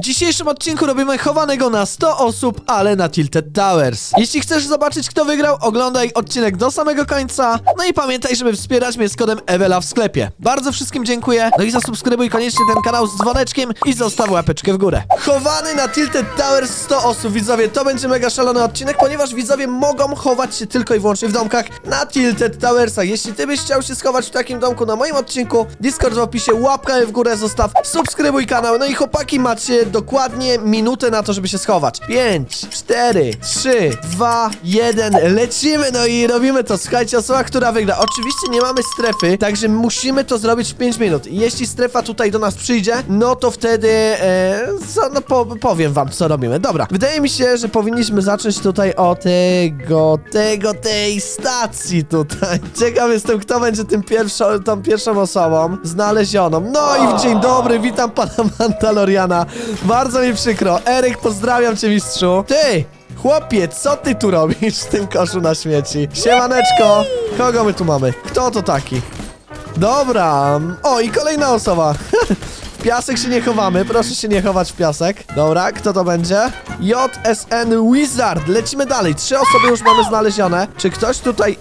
W dzisiejszym odcinku robimy chowanego na 100 osób, ale na Tilted Towers. Jeśli chcesz zobaczyć kto wygrał, oglądaj odcinek do samego końca. No i pamiętaj, żeby wspierać mnie z kodem Ewela w sklepie. Bardzo wszystkim dziękuję. No i zasubskrybuj koniecznie ten kanał z dzwoneczkiem i zostaw łapeczkę w górę. Chowany na Tilted Towers 100 osób, widzowie. To będzie mega szalony odcinek, ponieważ widzowie mogą chować się tylko i wyłącznie w domkach na Tilted Towersach. Jeśli ty byś chciał się schować w takim domku na moim odcinku, Discord w opisie, łapkę w górę zostaw, subskrybuj kanał. No i chłopaki, macie dokładnie minutę na to, żeby się schować. 5, 4, 3, 2, 1, lecimy, no i robimy to. Słuchajcie, osoba, która wygra. Oczywiście nie mamy strefy, także musimy to zrobić w 5 minut. I jeśli strefa tutaj do nas przyjdzie, no to wtedy, e, co, no po, powiem wam, co robimy. Dobra, wydaje mi się, że powinniśmy zacząć tutaj od tego, tego, tej stacji tutaj. Ciekaw jestem, kto będzie tym pierwszą, tą pierwszą osobą znalezioną. No i w dzień dobry, witam pana Mandaloriana. Bardzo mi przykro. Eryk, pozdrawiam cię, mistrzu. Ty! Chłopie, co ty tu robisz w tym koszu na śmieci? Siemaneczko! Kogo my tu mamy? Kto to taki? Dobra. O, i kolejna osoba. W piasek się nie chowamy, proszę się nie chować w piasek. Dobra, kto to będzie? JSN Wizard. Lecimy dalej. Trzy osoby już mamy znalezione. Czy ktoś tutaj...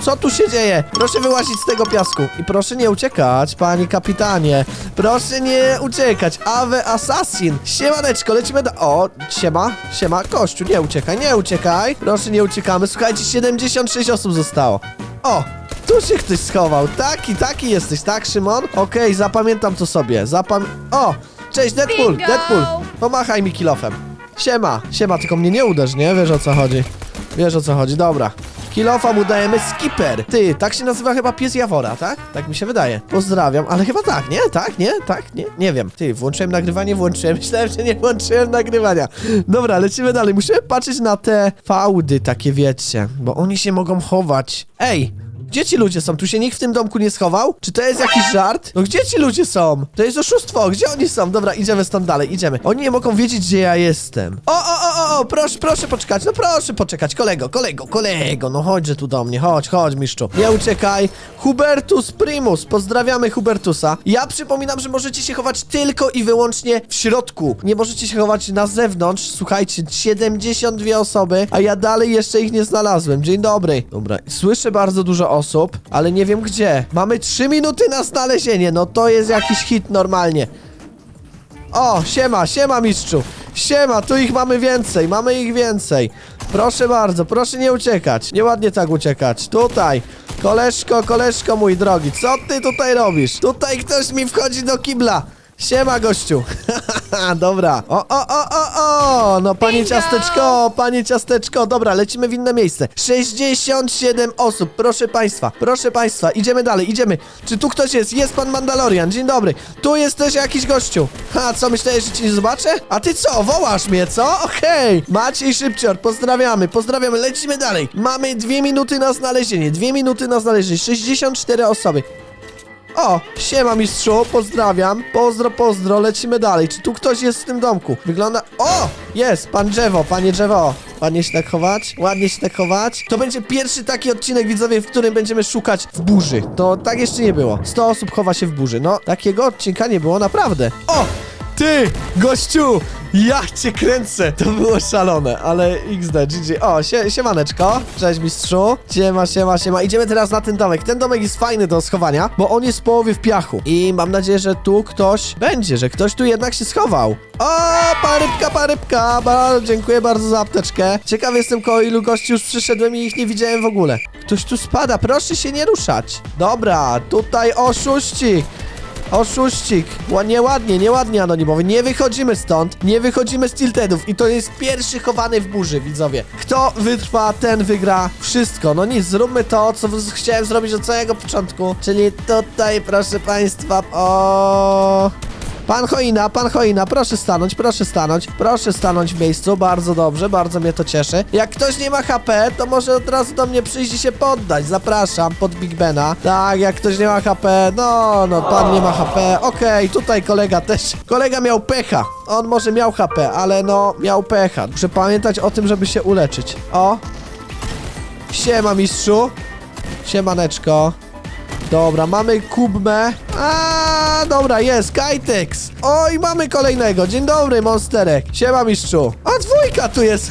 Co tu się dzieje? Proszę wyłazić z tego piasku. I proszę nie uciekać, panie kapitanie. Proszę nie uciekać. Ave Assassin. Siemaneczko, lecimy do... O, siema, siema. Kościół, nie uciekaj, nie uciekaj. Proszę, nie uciekamy. Słuchajcie, 76 osób zostało. O, tu się ktoś schował. Taki, taki jesteś, tak, Szymon? Okej, zapamiętam to sobie. Zapam... O! Cześć, Deadpool! Bingo! Deadpool! Pomachaj mi kilofem. Siema, siema, tylko mnie nie uderz, nie? Wiesz o co chodzi. Wiesz o co chodzi, dobra. Kilofa mu dajemy skipper. Ty, tak się nazywa chyba pies Jawora, tak? Tak mi się wydaje. Pozdrawiam, ale chyba tak, nie? Tak, nie? Tak, nie? Nie wiem. Ty, włączyłem nagrywanie, włączyłem. Myślałem, że nie włączyłem nagrywania. Dobra, lecimy dalej. Musimy patrzeć na te fałdy takie, wiecie, bo oni się mogą chować. Ej! Gdzie ci ludzie są? Tu się nikt w tym domku nie schował? Czy to jest jakiś żart? No gdzie ci ludzie są? To jest oszustwo, gdzie oni są? Dobra, idziemy stąd dalej, idziemy. Oni nie mogą wiedzieć, gdzie ja jestem. O, o, o, o, o, proszę, proszę poczekać, no proszę poczekać, kolego, kolego, kolego, no chodźże tu do mnie, chodź, chodź, mistrzu. Nie uciekaj. Hubertus Primus, pozdrawiamy Hubertusa. Ja przypominam, że możecie się chować tylko i wyłącznie w środku. Nie możecie się chować na zewnątrz. Słuchajcie, 72 osoby, a ja dalej jeszcze ich nie znalazłem. Dzień dobry. Dobra, słyszę bardzo dużo osób, ale nie wiem gdzie. Mamy 3 minuty na znalezienie, no to jest jakiś hit normalnie. O, siema, siema mistrzu. Siema, tu ich mamy więcej, mamy ich więcej. Proszę bardzo, proszę nie uciekać. Nieładnie tak uciekać. Tutaj. Koleżko, koleżko mój drogi, co ty tutaj robisz? Tutaj ktoś mi wchodzi do kibla. Siema, gościu. Dobra. O, o, o, o, o. No, panie Bingo! ciasteczko, panie ciasteczko. Dobra, lecimy w inne miejsce. 67 osób, proszę państwa. Proszę państwa, idziemy dalej, idziemy. Czy tu ktoś jest? Jest pan Mandalorian, dzień dobry. Tu jest też jakiś gościu. Ha, co, myślałeś, że cię nie zobaczę? A ty co, wołasz mnie, co? Okej. Maciej Szybcior, pozdrawiamy, pozdrawiamy, lecimy dalej. Mamy dwie minuty na znalezienie, dwie minuty na znalezienie. 64 osoby. O, siema mistrzu, pozdrawiam. Pozdro, pozdro, lecimy dalej. Czy tu ktoś jest w tym domku? Wygląda... O! Jest, pan drzewo, panie drzewo. Ładnie się tak chować, ładnie się tak chować. To będzie pierwszy taki odcinek, widzowie, w którym będziemy szukać w burzy. To tak jeszcze nie było. 100 osób chowa się w burzy. No, takiego odcinka nie było naprawdę. O! Ty, gościu! Ja cię kręcę! To było szalone, ale XD, GG. O, sie, siemaneczko. Cześć mistrzu. Siema, siema, siema. Idziemy teraz na ten domek. Ten domek jest fajny do schowania, bo on jest w połowie w piachu. I mam nadzieję, że tu ktoś będzie, że ktoś tu jednak się schował. O, parybka, parybka. Bardzo dziękuję bardzo za apteczkę. Ciekawy jestem, koło ilu gości już przyszedłem i ich nie widziałem w ogóle. Ktoś tu spada, proszę się nie ruszać. Dobra, tutaj oszuści. Oszuścik! Ła- Nieładnie, nieładnie anonimowy. Nie wychodzimy stąd. Nie wychodzimy z tiltedów. I to jest pierwszy chowany w burzy, widzowie. Kto wytrwa, ten wygra wszystko. No nic, zróbmy to, co chciałem zrobić od samego początku. Czyli tutaj, proszę państwa, o... Pan Choina, pan Choina, proszę stanąć, proszę stanąć, proszę stanąć w miejscu, bardzo dobrze, bardzo mnie to cieszy. Jak ktoś nie ma HP, to może od razu do mnie przyjść i się poddać, zapraszam, pod Big Bena. Tak, jak ktoś nie ma HP, no, no, pan nie ma HP, okej, tutaj kolega też, kolega miał pecha, on może miał HP, ale no, miał pecha. Muszę pamiętać o tym, żeby się uleczyć. O, siema mistrzu, siemaneczko. Dobra, mamy Kubmę. A, dobra, jest, Kajtex. Oj, mamy kolejnego. Dzień dobry, Monsterek. Siema, mistrzu. A, dwójka tu jest.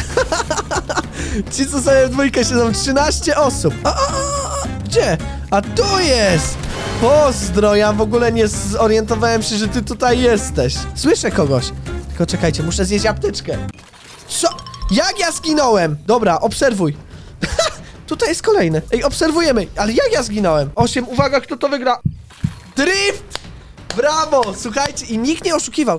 Ci, co sobie w dwójkę siedzą, 13 osób. A, a, a, gdzie? A tu jest! Pozdro, ja w ogóle nie zorientowałem się, że ty tutaj jesteś. Słyszę kogoś. Tylko czekajcie, muszę zjeść apteczkę. Co? Jak ja zginąłem? Dobra, obserwuj. Tutaj jest kolejny. Ej, obserwujemy. Ale jak ja zginąłem? Osiem, uwaga, kto to wygra? Drift! Brawo! Słuchajcie, i nikt nie oszukiwał.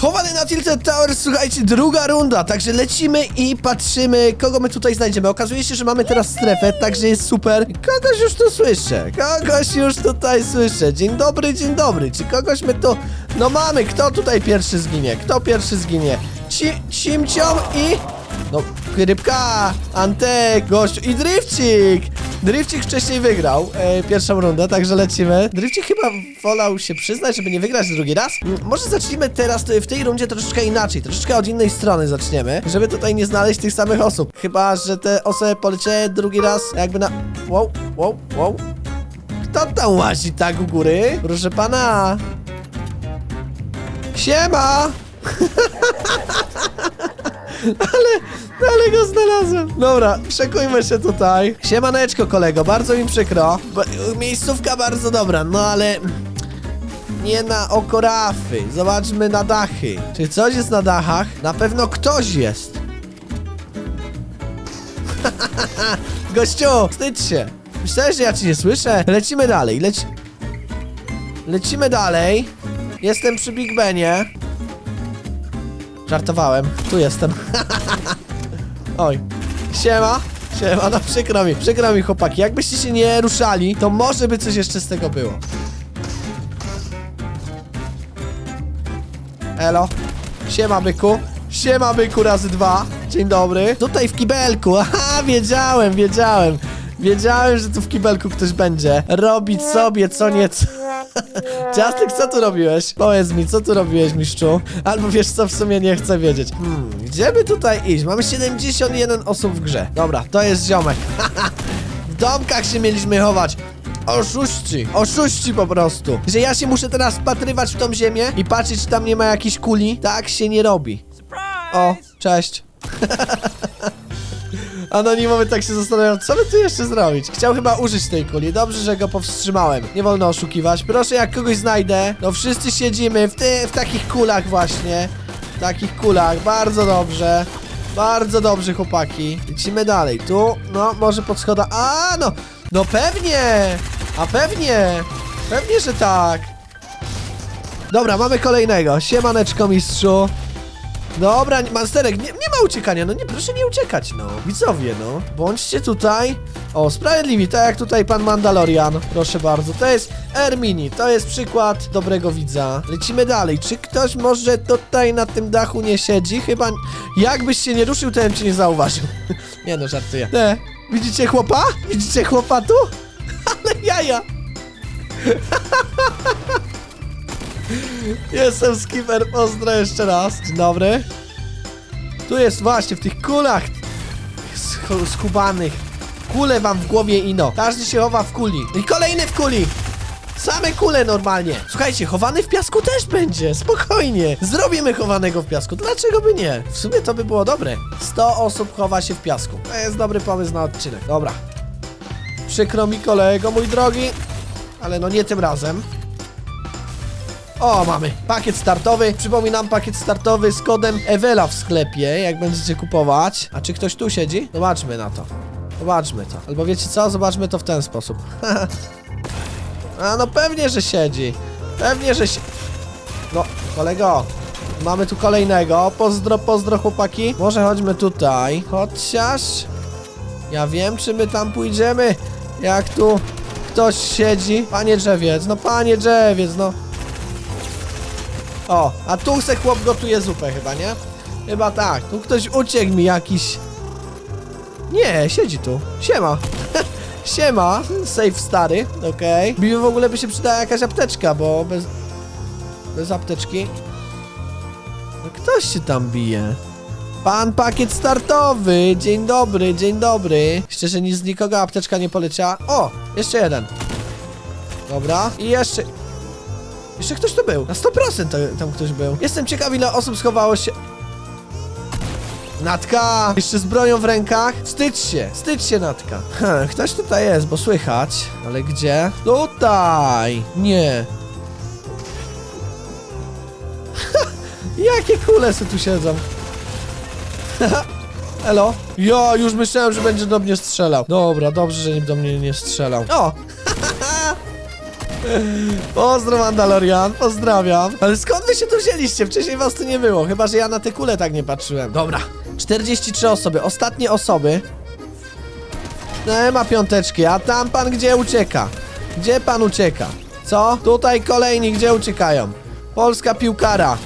Chowany na Tilted Tower, słuchajcie, druga runda, także lecimy i patrzymy, kogo my tutaj znajdziemy. Okazuje się, że mamy teraz strefę, także jest super. Kogoś już tu słyszę, kogoś już tutaj słyszę. Dzień dobry, dzień dobry. Czy kogoś my tu... No mamy, kto tutaj pierwszy zginie? Kto pierwszy zginie? Ci, i... No, rybka, Antek, gościu i Drifcik! Drifcik wcześniej wygrał e, pierwszą rundę, także lecimy. Drifcik chyba wolał się przyznać, żeby nie wygrać drugi raz. M, może zacznijmy teraz to w tej rundzie troszeczkę inaczej, troszeczkę od innej strony zaczniemy, żeby tutaj nie znaleźć tych samych osób. Chyba, że te osoby poleciały drugi raz jakby na... Wow, wow, wow. Kto tam łazi tak u góry? Proszę pana. Siema! Ale go znalazłem. Dobra, przekujmy się tutaj. Siemaneczko, kolego, bardzo mi przykro. Miejscówka bardzo dobra, no ale... Nie na oko rafy. Zobaczmy na dachy. Czy coś jest na dachach? Na pewno ktoś jest. Gościu, wstydź się. Myślałeś, że ja ci nie słyszę? Lecimy dalej, leci... Lecimy dalej. Jestem przy Big Benie. Żartowałem. Tu jestem. Oj. Siema. Siema, no przykro mi, przykro mi chłopaki. Jakbyście się nie ruszali, to może by coś jeszcze z tego było. Elo. Siema byku. Siema byku razy dwa. Dzień dobry. Tutaj w kibelku. Aha, wiedziałem, wiedziałem. Wiedziałem, że tu w kibelku ktoś będzie. Robić sobie co nieco. Ciastek, co tu robiłeś? Powiedz mi, co tu robiłeś, mistrzu? Albo wiesz co, w sumie nie chcę wiedzieć. Hmm, gdzie by tutaj iść? Mamy 71 osób w grze. Dobra, to jest ziomek. w domkach się mieliśmy chować. Oszuści, oszuści po prostu. Że ja się muszę teraz wpatrywać w tą ziemię i patrzeć, czy tam nie ma jakiejś kuli. Tak się nie robi. O, cześć. Anonimowy tak się zastanawiał, co by tu jeszcze zrobić? Chciał chyba użyć tej kuli, dobrze, że go powstrzymałem. Nie wolno oszukiwać. Proszę, jak kogoś znajdę, no wszyscy siedzimy w, ty, w takich kulach właśnie. W takich kulach, bardzo dobrze. Bardzo dobrze, chłopaki. Lecimy dalej. Tu, no, może pod schoda. A, no, no pewnie! A pewnie! Pewnie, że tak. Dobra, mamy kolejnego. Siemaneczko, mistrzu. Dobra, Monsterek, nie, nie ma uciekania, no nie, proszę nie uciekać, no. Widzowie, no. Bądźcie tutaj. O, sprawiedliwi, tak jak tutaj pan Mandalorian. Proszę bardzo, to jest Ermini, to jest przykład dobrego widza. Lecimy dalej. Czy ktoś może tutaj na tym dachu nie siedzi? Chyba, jakbyś się nie ruszył, to bym cię nie zauważył. nie no, żartuję. Nie. Widzicie chłopa? Widzicie chłopa tu? Ale jaja. Jestem skipper, pozdro jeszcze raz. Dzień dobry. Tu jest właśnie, w tych kulach sch- skubanych. Kule wam w głowie ino. Każdy się chowa w kuli. I kolejny w kuli. Same kule normalnie. Słuchajcie, chowany w piasku też będzie. Spokojnie. Zrobimy chowanego w piasku. Dlaczego by nie? W sumie to by było dobre. 100 osób chowa się w piasku. To jest dobry pomysł na odcinek. Dobra. Przykro mi kolego, mój drogi. Ale no nie tym razem. O, mamy pakiet startowy. Przypominam, pakiet startowy z kodem Ewela w sklepie, jak będziecie kupować. A czy ktoś tu siedzi? Zobaczmy na to. Zobaczmy to. Albo wiecie co? Zobaczmy to w ten sposób. A no pewnie, że siedzi. Pewnie, że się... No, kolego. Mamy tu kolejnego. Pozdro, pozdro chłopaki. Może chodźmy tutaj. Chociaż... Ja wiem, czy my tam pójdziemy. Jak tu ktoś siedzi. Panie drzewiec, no panie drzewiec, no. O, a tu se chłop gotuje zupę chyba, nie? Chyba tak. Tu ktoś uciekł mi jakiś... Nie, siedzi tu. Siema. Siema. Safe stary. Okej. Okay. W ogóle by się przydała jakaś apteczka, bo bez... Bez apteczki... No ktoś się tam bije. Pan pakiet startowy. Dzień dobry, dzień dobry. Szczerze, nic z nikogo apteczka nie poleciała. O, jeszcze jeden. Dobra. I jeszcze... Jeszcze ktoś tu był. Na 100% to, tam ktoś był. Jestem ciekaw, ile osób schowało się... Natka! Jeszcze z bronią w rękach. Wstydź się, wstydź się, Natka. Hm, ktoś tutaj jest, bo słychać. Ale gdzie? Tutaj! Nie. Jakie kule se tu siedzą. Elo? Ja już myślałem, że będzie do mnie strzelał. Dobra, dobrze, że do mnie nie strzelał. O! Pozdro Mandalorian, pozdrawiam. Ale skąd wy się tu wzięliście? Wcześniej was tu nie było, chyba że ja na te kule tak nie patrzyłem. Dobra, 43 osoby, ostatnie osoby. Nie ma piąteczki, a tam pan gdzie ucieka? Gdzie pan ucieka? Co? Tutaj kolejni, gdzie uciekają? Polska piłkara.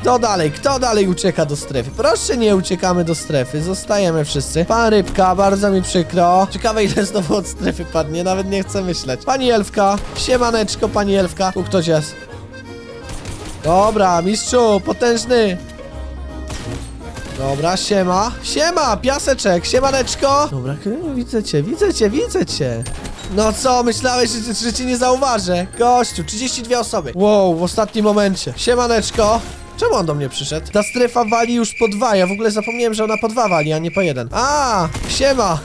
Kto dalej? Kto dalej ucieka do strefy? Proszę, nie uciekamy do strefy, zostajemy wszyscy. Pan Rybka, bardzo mi przykro. Ciekawe, ile znowu od strefy padnie, nawet nie chcę myśleć. Pani Elfka, siemaneczko, pani Elfka. Tu ktoś jest. Dobra, mistrzu, potężny. Dobra, siema. Siema, piaseczek, siemaneczko. Dobra, widzę cię, widzę cię, widzę cię. No co, myślałeś, że, że cię nie zauważę? Gościu, 32 osoby. Wow, w ostatnim momencie. Siemaneczko. Czemu on do mnie przyszedł? Ta strefa wali już po dwa, ja w ogóle zapomniałem, że ona po dwa wali, a nie po jeden. A, siema.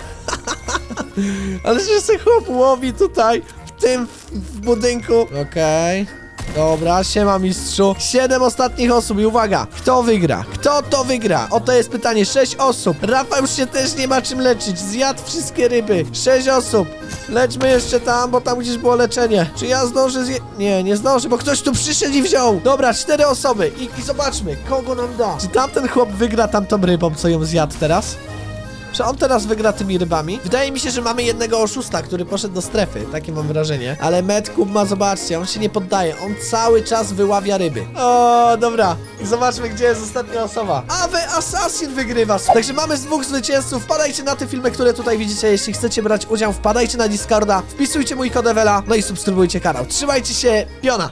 Ale że się chłop łowi tutaj, w tym, w, budynku. Okej. Dobra, siema mistrzu. Siedem ostatnich osób i uwaga, kto wygra? Kto to wygra? Oto jest pytanie, sześć osób. Rafał już się też nie ma czym leczyć, zjadł wszystkie ryby. Sześć osób. Lećmy jeszcze tam, bo tam gdzieś było leczenie. Czy ja zdążę zje... Nie, nie zdążę, bo ktoś tu przyszedł i wziął. Dobra, cztery osoby i, i zobaczmy, kogo nam da. Czy tamten chłop wygra tamtą rybą, co ją zjadł teraz? Czy on teraz wygra tymi rybami? Wydaje mi się, że mamy jednego oszusta, który poszedł do strefy. Takie mam wrażenie. Ale Medkub ma, zobaczcie, on się nie poddaje. On cały czas wyławia ryby. O, dobra. Zobaczmy, gdzie jest ostatnia osoba. A wy Assassin wygrywa. Także mamy z dwóch zwycięzców. Wpadajcie na te filmy, które tutaj widzicie. Jeśli chcecie brać udział, wpadajcie na Discorda, wpisujcie mój kod Ewela, no i subskrybujcie kanał. Trzymajcie się, piona!